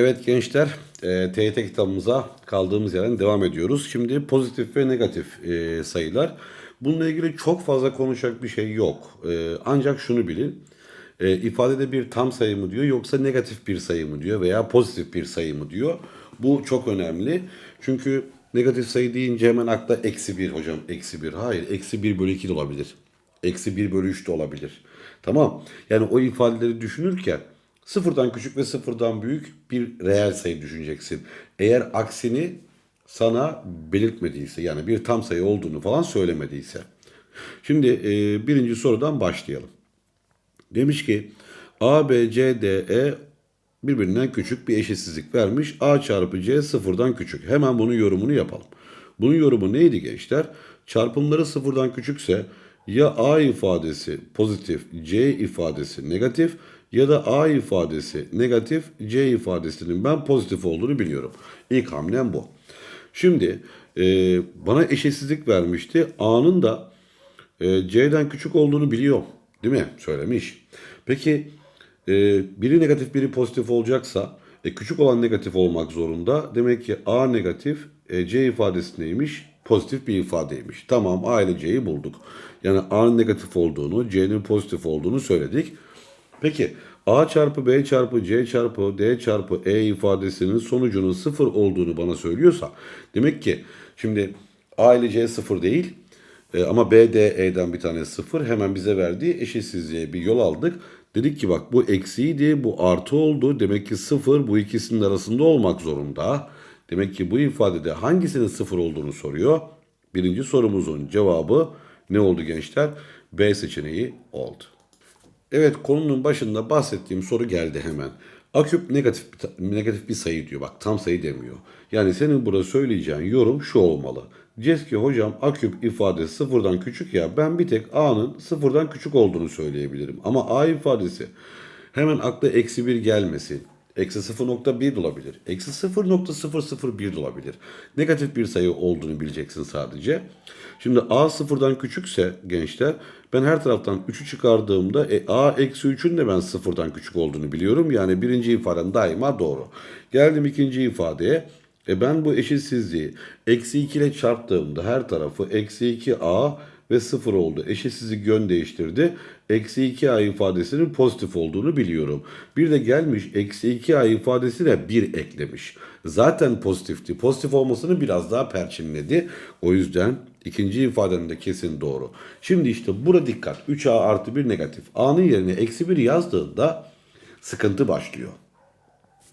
Evet gençler, e, TYT kitabımıza kaldığımız yerden devam ediyoruz. Şimdi pozitif ve negatif e, sayılar. Bununla ilgili çok fazla konuşacak bir şey yok. E, ancak şunu bilin, e, ifadede bir tam sayı mı diyor yoksa negatif bir sayı mı diyor veya pozitif bir sayı mı diyor. Bu çok önemli. Çünkü negatif sayı deyince hemen akla eksi bir hocam, eksi bir. Hayır, eksi bir bölü iki de olabilir. Eksi bir bölü üç de olabilir. Tamam. Yani o ifadeleri düşünürken sıfırdan küçük ve sıfırdan büyük bir reel sayı düşüneceksin. Eğer aksini sana belirtmediyse yani bir tam sayı olduğunu falan söylemediyse. Şimdi e, birinci sorudan başlayalım. Demiş ki A, B, C, D, E birbirinden küçük bir eşitsizlik vermiş. A çarpı C sıfırdan küçük. Hemen bunun yorumunu yapalım. Bunun yorumu neydi gençler? Çarpımları sıfırdan küçükse ya A ifadesi pozitif, C ifadesi negatif ya da A ifadesi negatif, C ifadesinin ben pozitif olduğunu biliyorum. İlk hamlem bu. Şimdi e, bana eşitsizlik vermişti. A'nın da e, C'den küçük olduğunu biliyor. Değil mi? Söylemiş. Peki e, biri negatif biri pozitif olacaksa e, küçük olan negatif olmak zorunda. Demek ki A negatif e, C ifadesi neymiş? Pozitif bir ifadeymiş. Tamam A ile C'yi bulduk. Yani A'nın negatif olduğunu, C'nin pozitif olduğunu söyledik. Peki A çarpı B çarpı C çarpı D çarpı E ifadesinin sonucunun sıfır olduğunu bana söylüyorsa demek ki şimdi A ile C sıfır değil e, ama B, D, E'den bir tane sıfır hemen bize verdiği eşitsizliğe bir yol aldık. Dedik ki bak bu eksiydi bu artı oldu demek ki sıfır bu ikisinin arasında olmak zorunda. Demek ki bu ifadede hangisinin sıfır olduğunu soruyor. Birinci sorumuzun cevabı ne oldu gençler? B seçeneği oldu. Evet konunun başında bahsettiğim soru geldi hemen. A küp negatif bir, negatif bir sayı diyor. Bak tam sayı demiyor. Yani senin burada söyleyeceğin yorum şu olmalı. Diyeceğiz hocam A küp ifadesi sıfırdan küçük ya ben bir tek A'nın sıfırdan küçük olduğunu söyleyebilirim. Ama A ifadesi hemen akla eksi bir gelmesin. Eksi 0.1 de olabilir. Eksi 0.001 de olabilir. Negatif bir sayı olduğunu bileceksin sadece. Şimdi A sıfırdan küçükse gençler ben her taraftan 3'ü çıkardığımda e, A eksi 3'ün de ben sıfırdan küçük olduğunu biliyorum. Yani birinci ifadem daima doğru. Geldim ikinci ifadeye. E ben bu eşitsizliği eksi 2 ile çarptığımda her tarafı eksi 2A ve 0 oldu. Eşitsizlik yön değiştirdi. Eksi 2A ifadesinin pozitif olduğunu biliyorum. Bir de gelmiş eksi 2A ifadesine 1 eklemiş. Zaten pozitifti. Pozitif olmasını biraz daha perçinledi. O yüzden ikinci ifadem de kesin doğru. Şimdi işte burada dikkat. 3A artı 1 negatif. A'nın yerine eksi 1 yazdığında sıkıntı başlıyor.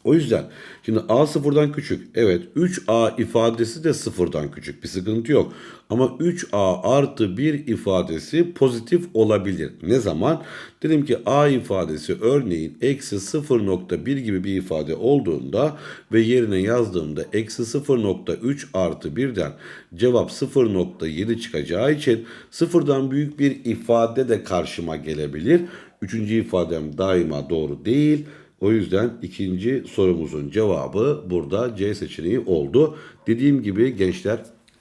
O yüzden şimdi A sıfırdan küçük. Evet 3A ifadesi de sıfırdan küçük. Bir sıkıntı yok. Ama 3A artı 1 ifadesi pozitif olabilir. Ne zaman? Dedim ki A ifadesi örneğin eksi 0.1 gibi bir ifade olduğunda ve yerine yazdığımda eksi 0.3 artı 1'den cevap 0.7 çıkacağı için sıfırdan büyük bir ifade de karşıma gelebilir. Üçüncü ifadem daima doğru değil. O yüzden ikinci sorumuzun cevabı burada C seçeneği oldu. Dediğim gibi gençler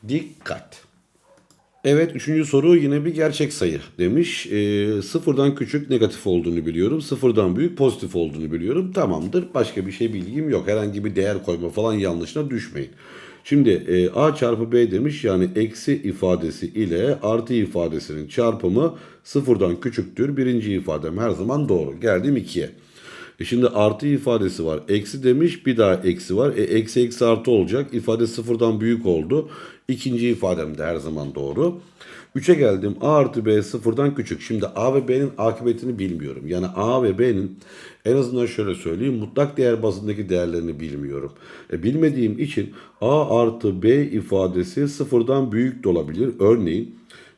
dikkat. Evet üçüncü soru yine bir gerçek sayı demiş. E, sıfırdan küçük negatif olduğunu biliyorum. Sıfırdan büyük pozitif olduğunu biliyorum. Tamamdır. Başka bir şey bilgim yok. Herhangi bir değer koyma falan yanlışına düşmeyin. Şimdi e, A çarpı B demiş yani eksi ifadesi ile artı ifadesinin çarpımı sıfırdan küçüktür. Birinci ifadem her zaman doğru. Geldim ikiye. E şimdi artı ifadesi var. Eksi demiş bir daha eksi var. E eksi eksi artı olacak. İfade sıfırdan büyük oldu. İkinci ifadem de her zaman doğru. 3'e geldim. A artı B sıfırdan küçük. Şimdi A ve B'nin akıbetini bilmiyorum. Yani A ve B'nin en azından şöyle söyleyeyim. Mutlak değer bazındaki değerlerini bilmiyorum. E, bilmediğim için A artı B ifadesi sıfırdan büyük de olabilir. Örneğin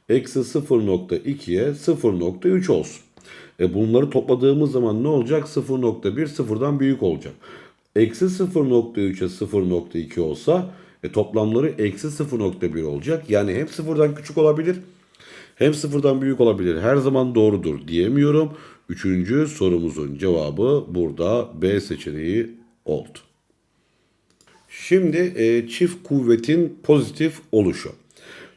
eksi 0.2'ye 0.3 olsun. E bunları topladığımız zaman ne olacak? 0.1 sıfırdan büyük olacak. Eksi 0.3'e 0.2 olsa e toplamları eksi 0.1 olacak. Yani hem sıfırdan küçük olabilir hem sıfırdan büyük olabilir. Her zaman doğrudur diyemiyorum. Üçüncü sorumuzun cevabı burada B seçeneği oldu. Şimdi e, çift kuvvetin pozitif oluşu.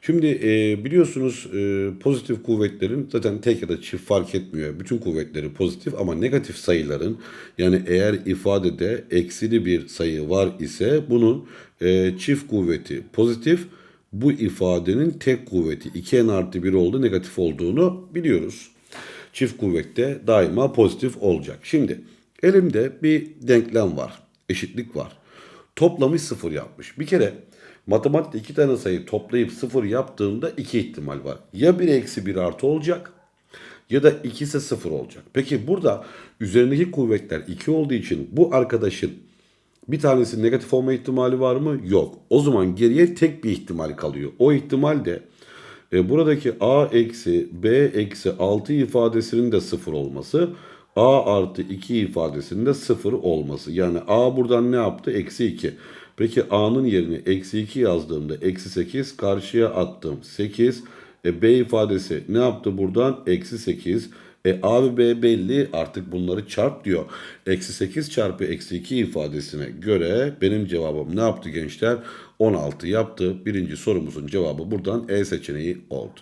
Şimdi e, biliyorsunuz e, pozitif kuvvetlerin zaten tek ya da çift fark etmiyor. Bütün kuvvetleri pozitif ama negatif sayıların yani eğer ifadede eksili bir sayı var ise bunun e, çift kuvveti pozitif bu ifadenin tek kuvveti 2n artı 1 oldu negatif olduğunu biliyoruz. Çift kuvvette daima pozitif olacak. Şimdi elimde bir denklem var. Eşitlik var. Toplamı sıfır yapmış. Bir kere matematikte iki tane sayı toplayıp sıfır yaptığımda iki ihtimal var. Ya 1 eksi 1 artı olacak ya da ikisi sıfır olacak. Peki burada üzerindeki kuvvetler 2 olduğu için bu arkadaşın bir tanesi negatif olma ihtimali var mı? Yok. O zaman geriye tek bir ihtimal kalıyor. O ihtimal de e, buradaki a eksi b eksi 6 ifadesinin de sıfır olması. a artı 2 ifadesinin de sıfır olması. Yani a buradan ne yaptı? Eksi 2. Peki a'nın yerine eksi 2 yazdığımda eksi 8 karşıya attım. 8. E, b ifadesi ne yaptı buradan? Eksi 8. E, A ve B belli artık bunları çarp diyor. Eksi 8 çarpı eksi 2 ifadesine göre benim cevabım ne yaptı gençler? 16 yaptı. Birinci sorumuzun cevabı buradan E seçeneği oldu.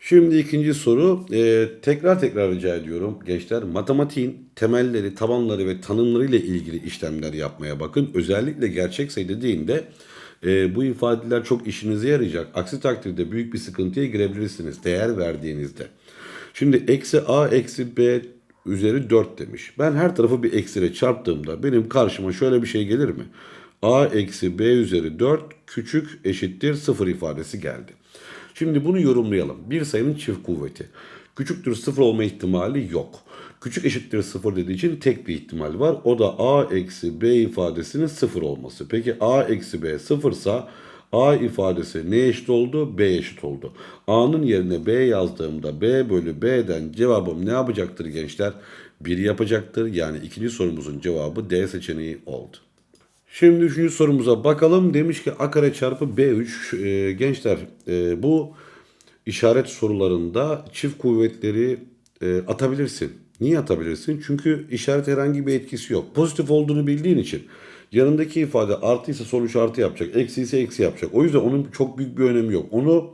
Şimdi ikinci soru. Ee, tekrar tekrar rica ediyorum gençler. Matematiğin temelleri, tabanları ve tanımları ile ilgili işlemler yapmaya bakın. Özellikle gerçek sayı dediğinde e, bu ifadeler çok işinize yarayacak. Aksi takdirde büyük bir sıkıntıya girebilirsiniz değer verdiğinizde. Şimdi eksi a eksi b üzeri 4 demiş. Ben her tarafı bir eksiyle çarptığımda benim karşıma şöyle bir şey gelir mi? a eksi b üzeri 4 küçük eşittir 0 ifadesi geldi. Şimdi bunu yorumlayalım. Bir sayının çift kuvveti. Küçüktür 0 olma ihtimali yok. Küçük eşittir 0 dediği için tek bir ihtimal var. O da a eksi b ifadesinin 0 olması. Peki a eksi b 0 ise A ifadesi ne eşit oldu? B eşit oldu. A'nın yerine B yazdığımda B bölü B'den cevabım ne yapacaktır gençler? 1 yapacaktır. Yani ikinci sorumuzun cevabı D seçeneği oldu. Şimdi üçüncü sorumuza bakalım. Demiş ki A kare çarpı B3. Ee, gençler e, bu işaret sorularında çift kuvvetleri e, atabilirsin. Niye atabilirsin? Çünkü işaret herhangi bir etkisi yok. Pozitif olduğunu bildiğin için yanındaki ifade artıysa sonuç artı yapacak, eksi ise eksi yapacak. O yüzden onun çok büyük bir önemi yok. Onu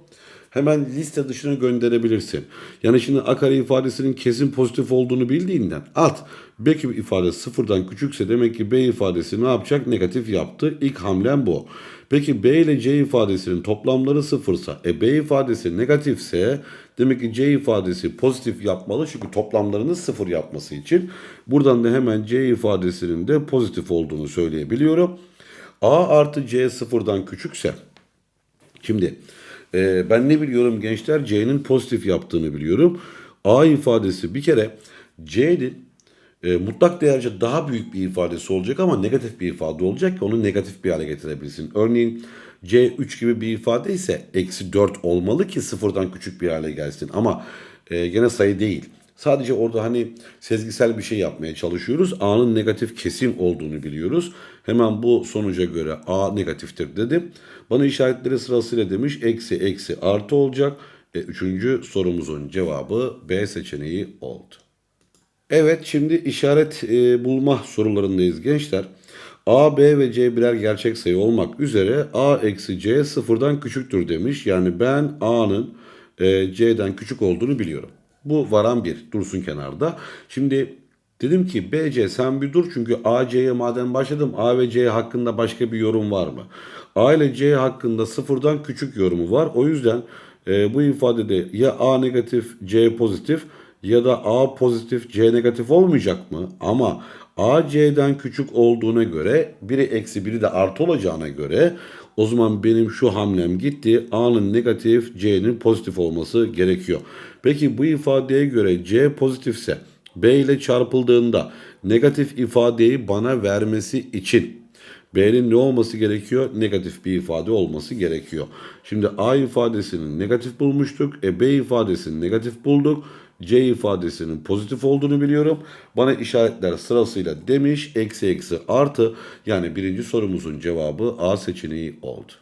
hemen liste dışına gönderebilirsin. Yani şimdi a kare ifadesinin kesin pozitif olduğunu bildiğinden at. B ifade sıfırdan küçükse demek ki B ifadesi ne yapacak? Negatif yaptı. İlk hamlem bu. Peki B ile C ifadesinin toplamları sıfırsa, e B ifadesi negatifse demek ki C ifadesi pozitif yapmalı çünkü toplamlarını sıfır yapması için. Buradan da hemen C ifadesinin de pozitif olduğunu söyleyebiliyorum. A artı C sıfırdan küçükse, şimdi e, ben ne biliyorum gençler? C'nin pozitif yaptığını biliyorum. A ifadesi bir kere C'nin e, mutlak değerce daha büyük bir ifadesi olacak ama negatif bir ifade olacak ki onu negatif bir hale getirebilirsin. Örneğin C 3 gibi bir ifade ise eksi 4 olmalı ki sıfırdan küçük bir hale gelsin. Ama e, gene sayı değil. Sadece orada hani sezgisel bir şey yapmaya çalışıyoruz. A'nın negatif kesin olduğunu biliyoruz. Hemen bu sonuca göre A negatiftir dedim. Bana işaretleri sırasıyla demiş eksi eksi artı olacak. E, üçüncü sorumuzun cevabı B seçeneği oldu. Evet şimdi işaret e, bulma sorularındayız gençler. A, B ve C birer gerçek sayı olmak üzere A eksi C sıfırdan küçüktür demiş. Yani ben A'nın e, C'den küçük olduğunu biliyorum. Bu varan bir dursun kenarda. Şimdi dedim ki B, C sen bir dur çünkü A, C'ye madem başladım A ve C hakkında başka bir yorum var mı? A ile C hakkında sıfırdan küçük yorumu var. O yüzden e, bu ifadede ya A negatif C pozitif ya da A pozitif C negatif olmayacak mı? Ama A C'den küçük olduğuna göre biri eksi biri de artı olacağına göre o zaman benim şu hamlem gitti. A'nın negatif C'nin pozitif olması gerekiyor. Peki bu ifadeye göre C pozitifse B ile çarpıldığında negatif ifadeyi bana vermesi için B'nin ne olması gerekiyor? Negatif bir ifade olması gerekiyor. Şimdi A ifadesinin negatif bulmuştuk. E B ifadesini negatif bulduk. C ifadesinin pozitif olduğunu biliyorum. Bana işaretler sırasıyla demiş. Eksi eksi artı. Yani birinci sorumuzun cevabı A seçeneği oldu.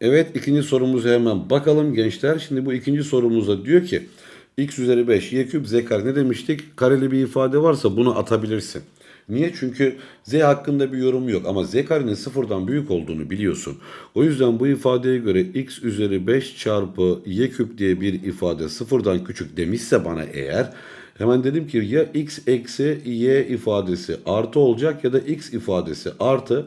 Evet ikinci sorumuza hemen bakalım gençler. Şimdi bu ikinci sorumuza diyor ki x üzeri 5 y küp z kare ne demiştik? Kareli bir ifade varsa bunu atabilirsin. Niye? Çünkü z hakkında bir yorum yok ama z karenin sıfırdan büyük olduğunu biliyorsun. O yüzden bu ifadeye göre x üzeri 5 çarpı y küp diye bir ifade sıfırdan küçük demişse bana eğer hemen dedim ki ya x eksi y ifadesi artı olacak ya da x ifadesi artı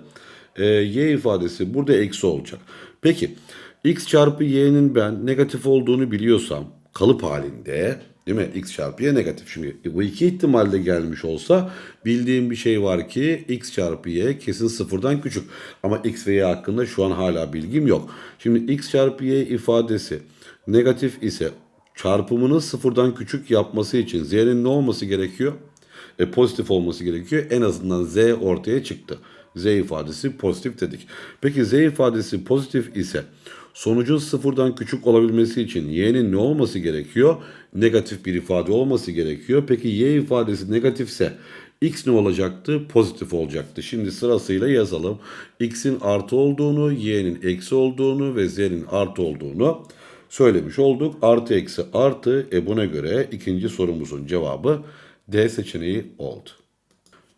e, y ifadesi burada eksi olacak. Peki x çarpı y'nin ben negatif olduğunu biliyorsam kalıp halinde değil mi? x çarpı y negatif. Şimdi bu iki ihtimalle gelmiş olsa bildiğim bir şey var ki x çarpı y kesin sıfırdan küçük. Ama x ve y hakkında şu an hala bilgim yok. Şimdi x çarpı y ifadesi negatif ise çarpımını sıfırdan küçük yapması için z'nin ne olması gerekiyor? E, pozitif olması gerekiyor. En azından z ortaya çıktı. Z ifadesi pozitif dedik. Peki Z ifadesi pozitif ise sonucun sıfırdan küçük olabilmesi için y'nin ne olması gerekiyor? Negatif bir ifade olması gerekiyor. Peki y ifadesi negatifse x ne olacaktı? Pozitif olacaktı. Şimdi sırasıyla yazalım. x'in artı olduğunu, y'nin eksi olduğunu ve z'nin artı olduğunu söylemiş olduk. Artı eksi artı. E buna göre ikinci sorumuzun cevabı D seçeneği oldu.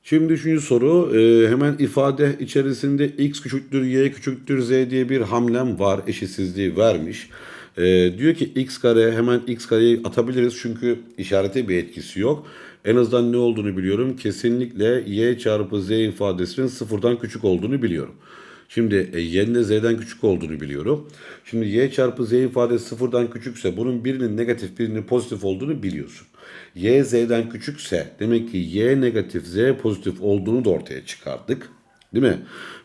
Şimdi üçüncü soru e, hemen ifade içerisinde x küçüktür y küçüktür z diye bir hamlem var eşitsizliği vermiş. E, diyor ki x kare hemen x kareyi atabiliriz çünkü işarete bir etkisi yok. En azından ne olduğunu biliyorum. Kesinlikle y çarpı z ifadesinin sıfırdan küçük olduğunu biliyorum. Şimdi e, y'nin de z'den küçük olduğunu biliyorum. Şimdi y çarpı z ifadesi sıfırdan küçükse bunun birinin negatif birinin pozitif olduğunu biliyorsun. Y z'den küçükse demek ki y negatif z pozitif olduğunu da ortaya çıkardık. Değil mi?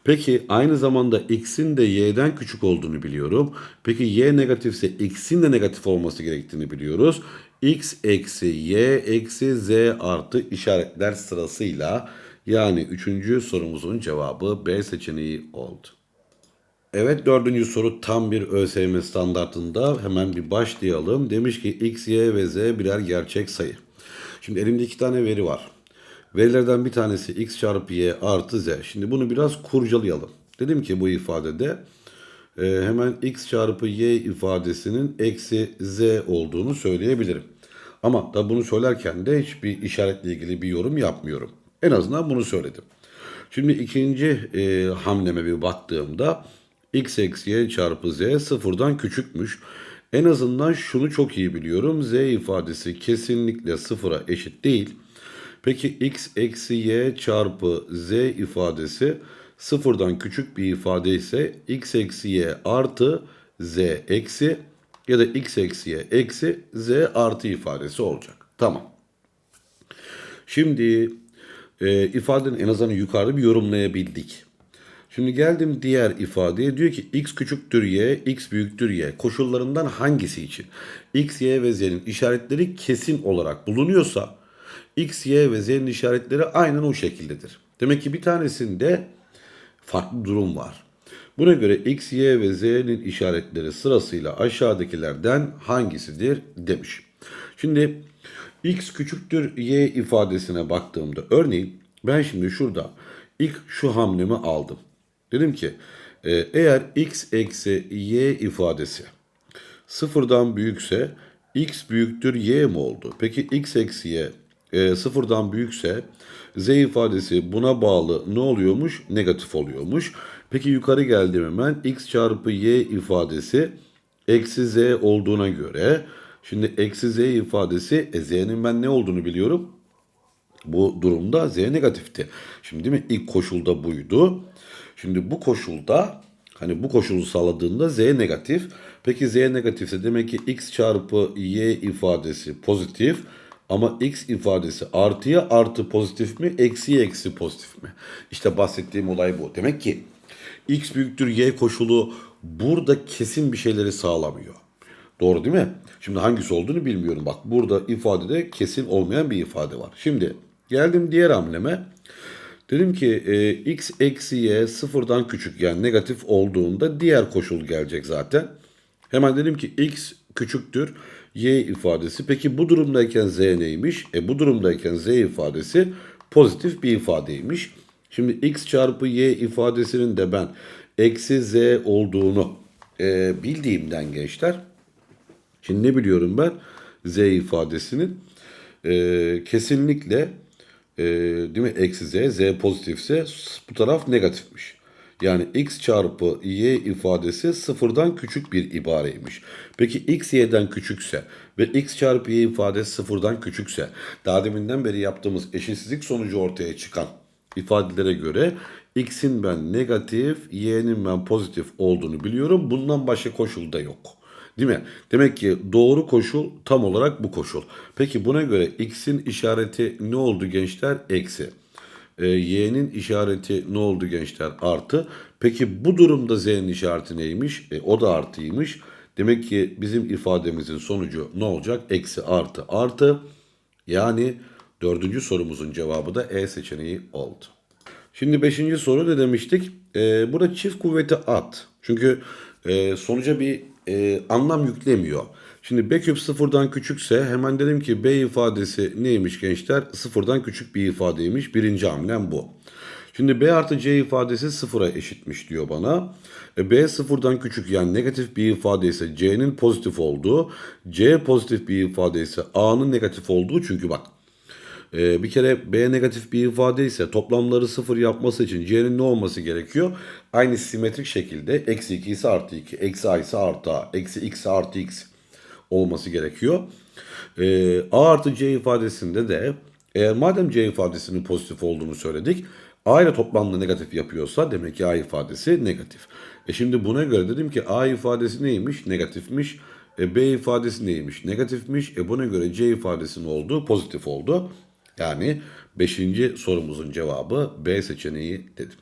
Peki aynı zamanda x'in de y'den küçük olduğunu biliyorum. Peki y negatifse x'in de negatif olması gerektiğini biliyoruz. x eksi y eksi z artı işaretler sırasıyla yani üçüncü sorumuzun cevabı B seçeneği oldu. Evet dördüncü soru tam bir ÖSYM standartında hemen bir başlayalım. Demiş ki x, y ve z birer gerçek sayı. Şimdi elimde iki tane veri var. Verilerden bir tanesi x çarpı y artı z. Şimdi bunu biraz kurcalayalım. Dedim ki bu ifadede e, hemen x çarpı y ifadesinin eksi z olduğunu söyleyebilirim. Ama da bunu söylerken de hiçbir işaretle ilgili bir yorum yapmıyorum. En azından bunu söyledim. Şimdi ikinci e, hamleme bir baktığımda x eksi y çarpı z sıfırdan küçükmüş. En azından şunu çok iyi biliyorum. z ifadesi kesinlikle sıfıra eşit değil. Peki x eksi y çarpı z ifadesi sıfırdan küçük bir ifade ise x eksi y artı z eksi ya da x eksi y eksi z artı ifadesi olacak. Tamam. Şimdi e, ifadenin en azından yukarıda bir yorumlayabildik. Şimdi geldim diğer ifadeye diyor ki x küçüktür y, x büyüktür y koşullarından hangisi için? x, y ve z'nin işaretleri kesin olarak bulunuyorsa x, y ve z'nin işaretleri aynen o şekildedir. Demek ki bir tanesinde farklı durum var. Buna göre x, y ve z'nin işaretleri sırasıyla aşağıdakilerden hangisidir demiş. Şimdi x küçüktür y ifadesine baktığımda örneğin ben şimdi şurada ilk şu hamlemi aldım. Dedim ki e, eğer x eksi y ifadesi sıfırdan büyükse x büyüktür y mi oldu? Peki x eksi y e, sıfırdan büyükse z ifadesi buna bağlı ne oluyormuş? Negatif oluyormuş. Peki yukarı geldim hemen x çarpı y ifadesi eksi z olduğuna göre şimdi eksi z ifadesi e, z'nin ben ne olduğunu biliyorum. Bu durumda z negatifti. Şimdi değil mi? İlk koşulda buydu. Şimdi bu koşulda hani bu koşulu sağladığında z negatif. Peki z negatifse demek ki x çarpı y ifadesi pozitif. Ama x ifadesi artıya artı pozitif mi, eksiye eksi pozitif mi? İşte bahsettiğim olay bu. Demek ki x büyüktür y koşulu burada kesin bir şeyleri sağlamıyor. Doğru değil mi? Şimdi hangisi olduğunu bilmiyorum. Bak burada ifadede kesin olmayan bir ifade var. Şimdi geldim diğer hamleme. Dedim ki e, x eksi y sıfırdan küçük yani negatif olduğunda diğer koşul gelecek zaten. Hemen dedim ki x küçüktür y ifadesi. Peki bu durumdayken z neymiş? E bu durumdayken z ifadesi pozitif bir ifadeymiş. Şimdi x çarpı y ifadesinin de ben eksi z olduğunu e, bildiğimden gençler. Şimdi ne biliyorum ben? z ifadesinin e, kesinlikle e, değil mi? Eksi z, z pozitifse bu taraf negatifmiş. Yani x çarpı y ifadesi sıfırdan küçük bir ibareymiş. Peki x y'den küçükse ve x çarpı y ifadesi sıfırdan küçükse daha deminden beri yaptığımız eşitsizlik sonucu ortaya çıkan ifadelere göre x'in ben negatif, y'nin ben pozitif olduğunu biliyorum. Bundan başka koşul da yok. Değil mi? Demek ki doğru koşul tam olarak bu koşul. Peki buna göre x'in işareti ne oldu gençler? Eksi. E, y'nin işareti ne oldu gençler? Artı. Peki bu durumda z'nin işareti neymiş? E, o da artıymış. Demek ki bizim ifademizin sonucu ne olacak? Eksi artı artı. Yani dördüncü sorumuzun cevabı da E seçeneği oldu. Şimdi beşinci soru ne demiştik? Ee, burada çift kuvveti at. Çünkü e, sonuca bir e, anlam yüklemiyor. Şimdi b küp sıfırdan küçükse hemen dedim ki b ifadesi neymiş gençler? Sıfırdan küçük bir ifadeymiş. Birinci hamlem bu. Şimdi b artı c ifadesi sıfıra eşitmiş diyor bana. E, b sıfırdan küçük yani negatif bir ifade ise c'nin pozitif olduğu, c pozitif bir ifade ise a'nın negatif olduğu çünkü bak ee, bir kere B negatif bir ifade ise toplamları sıfır yapması için C'nin ne olması gerekiyor? Aynı simetrik şekilde eksi 2 ise artı 2, eksi A ise artı A, eksi X ise artı X olması gerekiyor. Ee, A artı C ifadesinde de eğer madem C ifadesinin pozitif olduğunu söyledik A ile toplamda negatif yapıyorsa demek ki A ifadesi negatif. E şimdi buna göre dedim ki A ifadesi neymiş? Negatifmiş. E B ifadesi neymiş? Negatifmiş. E buna göre C ifadesinin olduğu pozitif oldu. Yani 5. sorumuzun cevabı B seçeneği dedim.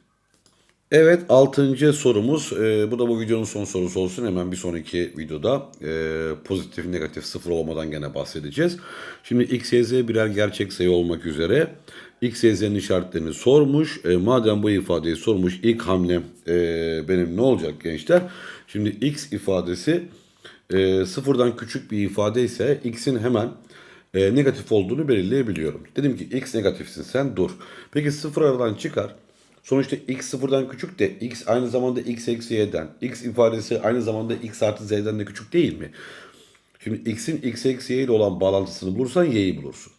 Evet 6. sorumuz e, bu da bu videonun son sorusu olsun hemen bir sonraki videoda e, pozitif negatif sıfır olmadan gene bahsedeceğiz. Şimdi x, y, z birer gerçek sayı olmak üzere x, y, z'nin işaretlerini sormuş. E, madem bu ifadeyi sormuş ilk hamlem e, benim ne olacak gençler? Şimdi x ifadesi e, sıfırdan küçük bir ifade ise x'in hemen e, negatif olduğunu belirleyebiliyorum. Dedim ki x negatifsin sen dur. Peki sıfır aradan çıkar. Sonuçta x sıfırdan küçük de x aynı zamanda x eksi y'den. x ifadesi aynı zamanda x artı z'den de küçük değil mi? Şimdi x'in x eksi y ile olan bağlantısını bulursan y'yi bulursun.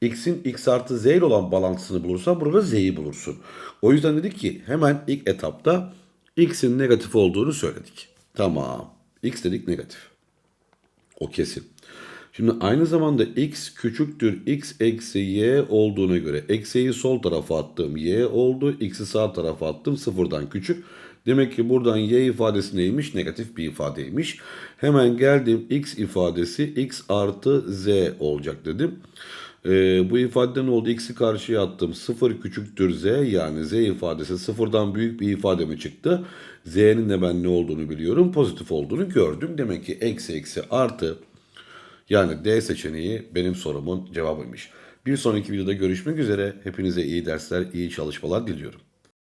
x'in x artı z ile olan bağlantısını bulursan burada z'yi bulursun. O yüzden dedik ki hemen ilk etapta x'in negatif olduğunu söyledik. Tamam. x dedik negatif. O kesin. Şimdi aynı zamanda x küçüktür x eksi y olduğuna göre eksiyi sol tarafa attım y oldu. x'i sağ tarafa attım sıfırdan küçük. Demek ki buradan y ifadesi neymiş? Negatif bir ifadeymiş. Hemen geldim x ifadesi x artı z olacak dedim. Ee, bu ifade ne oldu? X'i karşıya attım. 0 küçüktür z yani z ifadesi sıfırdan büyük bir ifade mi çıktı? Z'nin de ben ne olduğunu biliyorum. Pozitif olduğunu gördüm. Demek ki eksi eksi artı yani D seçeneği benim sorumun cevabıymış. Bir sonraki videoda görüşmek üzere. Hepinize iyi dersler, iyi çalışmalar diliyorum.